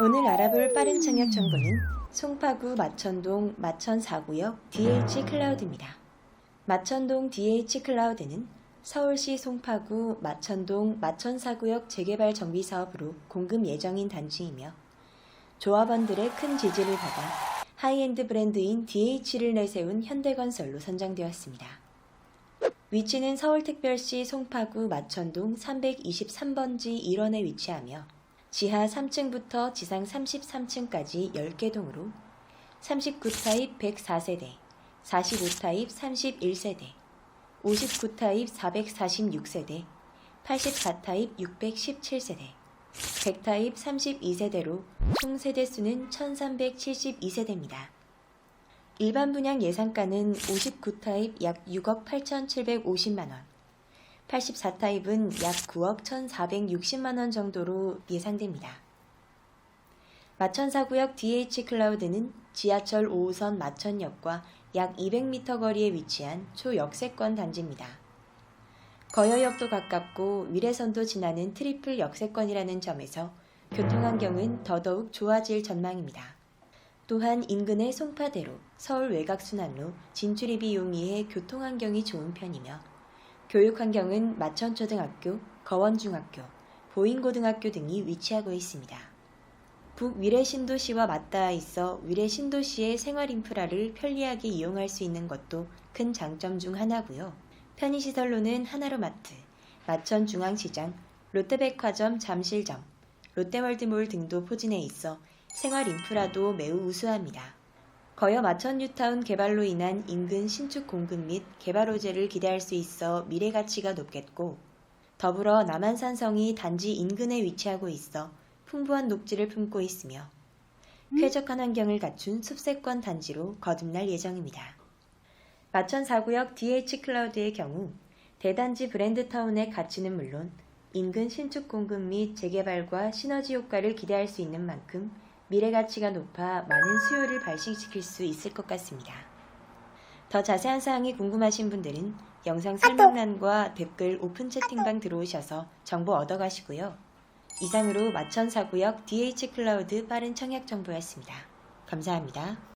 오늘 알아볼 빠른 청약 정보는 송파구 마천동 마천 4구역 DH 클라우드입니다. 마천동 DH 클라우드는 서울시 송파구 마천동 마천 4구역 재개발 정비 사업으로 공급 예정인 단지이며 조합원들의 큰 지지를 받아 하이엔드 브랜드인 DH를 내세운 현대건설로 선정되었습니다. 위치는 서울특별시 송파구 마천동 323번지 1원에 위치하며 지하 3층부터 지상 33층까지 10개 동으로 39타입 104세대, 45타입 31세대, 59타입 446세대, 84타입 617세대, 100타입 32세대로 총 세대수는 1372세대입니다. 일반 분양 예상가는 59타입 약 6억 8,750만원, 84타입은 약 9억 1,460만원 정도로 예상됩니다. 마천사구역 DH 클라우드는 지하철 5호선 마천역과 약 200m 거리에 위치한 초역세권 단지입니다. 거여역도 가깝고 위례선도 지나는 트리플 역세권이라는 점에서 교통환경은 더더욱 좋아질 전망입니다. 또한 인근의 송파대로, 서울 외곽순환로, 진출입이 용이해 교통환경이 좋은 편이며 교육 환경은 마천초등학교, 거원중학교, 보인고등학교 등이 위치하고 있습니다. 북위례 신도시와 맞닿아 있어 위례 신도시의 생활 인프라를 편리하게 이용할 수 있는 것도 큰 장점 중 하나고요. 편의시설로는 하나로마트, 마천중앙시장, 롯데백화점 잠실점, 롯데월드몰 등도 포진해 있어 생활 인프라도 매우 우수합니다. 거여 마천 뉴타운 개발로 인한 인근 신축 공급 및 개발 호재를 기대할 수 있어 미래 가치가 높겠고 더불어 남한산성이 단지 인근에 위치하고 있어 풍부한 녹지를 품고 있으며 쾌적한 환경을 갖춘 숲세권 단지로 거듭날 예정입니다. 마천 4구역 DH 클라우드의 경우 대단지 브랜드타운의 가치는 물론 인근 신축 공급 및 재개발과 시너지 효과를 기대할 수 있는 만큼 미래 가치가 높아 많은 수요를 발생시킬 수 있을 것 같습니다. 더 자세한 사항이 궁금하신 분들은 영상 설명란과 댓글 오픈 채팅방 들어오셔서 정보 얻어가시고요. 이상으로 마천 4구역 DH 클라우드 빠른 청약 정보였습니다. 감사합니다.